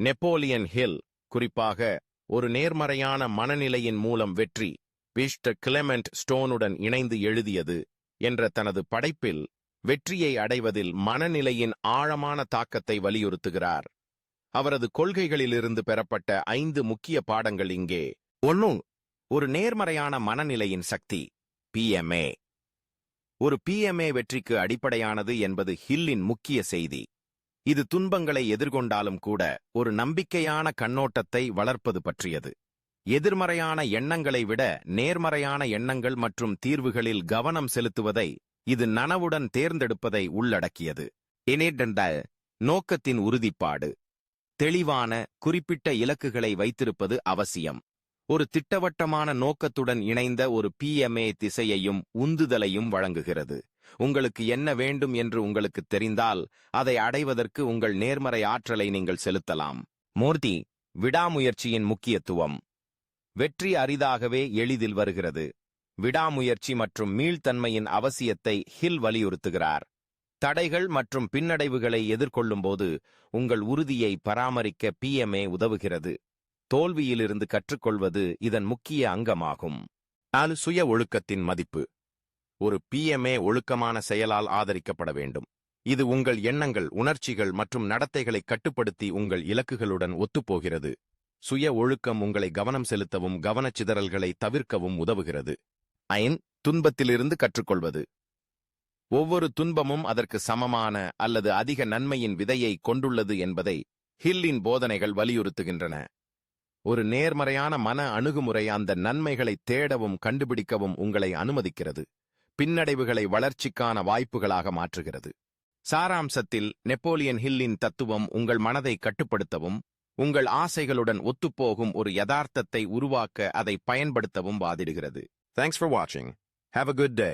Napoleon hill குறிப்பாக ஒரு நேர்மறையான மனநிலையின் மூலம் வெற்றி மிஸ்டர் கிளெமெண்ட் ஸ்டோனுடன் இணைந்து எழுதியது என்ற தனது படைப்பில் வெற்றியை அடைவதில் மனநிலையின் ஆழமான தாக்கத்தை வலியுறுத்துகிறார். அவரது கொள்கைகளிலிருந்து பெறப்பட்ட ஐந்து முக்கிய பாடங்கள் இங்கே. ஒன்னு ஒரு நேர்மறையான மனநிலையின் சக்தி பிஎம்ஏ ஒரு பிஎம்ஏ வெற்றிக்கு அடிப்படையானது என்பது ஹில்லின் முக்கிய செய்தி. இது துன்பங்களை எதிர்கொண்டாலும் கூட ஒரு நம்பிக்கையான கண்ணோட்டத்தை வளர்ப்பது பற்றியது. எதிர்மறையான எண்ணங்களை விட நேர்மறையான எண்ணங்கள் மற்றும் தீர்வுகளில் கவனம் செலுத்துவதை இது நனவுடன் தேர்ந்தெடுப்பதை உள்ளடக்கியது. எனேடென்றால் நோக்கத்தின் உறுதிப்பாடு. தெளிவான குறிப்பிட்ட இலக்குகளை வைத்திருப்பது அவசியம். ஒரு திட்டவட்டமான நோக்கத்துடன் இணைந்த ஒரு பிஎம்ஏ திசையையும் உந்துதலையும் வழங்குகிறது. உங்களுக்கு என்ன வேண்டும் என்று உங்களுக்கு தெரிந்தால் அதை அடைவதற்கு உங்கள் நேர்மறை ஆற்றலை நீங்கள் செலுத்தலாம். மூர்த்தி விடாமுயற்சியின் முக்கியத்துவம். வெற்றி அரிதாகவே எளிதில் வருகிறது. விடாமுயற்சி மற்றும் மீள்தன்மையின் அவசியத்தை ஹில் வலியுறுத்துகிறார். தடைகள் மற்றும் பின்னடைவுகளை எதிர்கொள்ளும்போது உங்கள் உறுதியை பராமரிக்க பிஎம்ஏ உதவுகிறது. தோல்வியிலிருந்து கற்றுக்கொள்வது இதன் முக்கிய அங்கமாகும். நாலு சுய ஒழுக்கத்தின் மதிப்பு. ஒரு பிஎம்ஏ ஒழுக்கமான செயலால் ஆதரிக்கப்பட வேண்டும். இது உங்கள் எண்ணங்கள் உணர்ச்சிகள் மற்றும் நடத்தைகளை கட்டுப்படுத்தி உங்கள் இலக்குகளுடன் ஒத்துப்போகிறது. சுய ஒழுக்கம் உங்களை கவனம் செலுத்தவும் கவனச்சிதறல்களை தவிர்க்கவும் உதவுகிறது. ஐன் துன்பத்திலிருந்து கற்றுக்கொள்வது. ஒவ்வொரு துன்பமும் அதற்கு சமமான அல்லது அதிக நன்மையின் விதையை கொண்டுள்ளது என்பதை ஹில்லின் போதனைகள் வலியுறுத்துகின்றன. ஒரு நேர்மறையான மன அணுகுமுறை அந்த நன்மைகளை தேடவும் கண்டுபிடிக்கவும் உங்களை அனுமதிக்கிறது. பின்னடைவுகளை வளர்ச்சிக்கான வாய்ப்புகளாக மாற்றுகிறது. சாராம்சத்தில் நெப்போலியன் ஹில்லின் தத்துவம் உங்கள் மனதை கட்டுப்படுத்தவும் உங்கள் ஆசைகளுடன் ஒத்துப்போகும் ஒரு யதார்த்தத்தை உருவாக்க அதை பயன்படுத்தவும் வாதிடுகிறது. தேங்க்ஸ் ஃபார் வாட்சிங் ஹாவ் அ குட் டே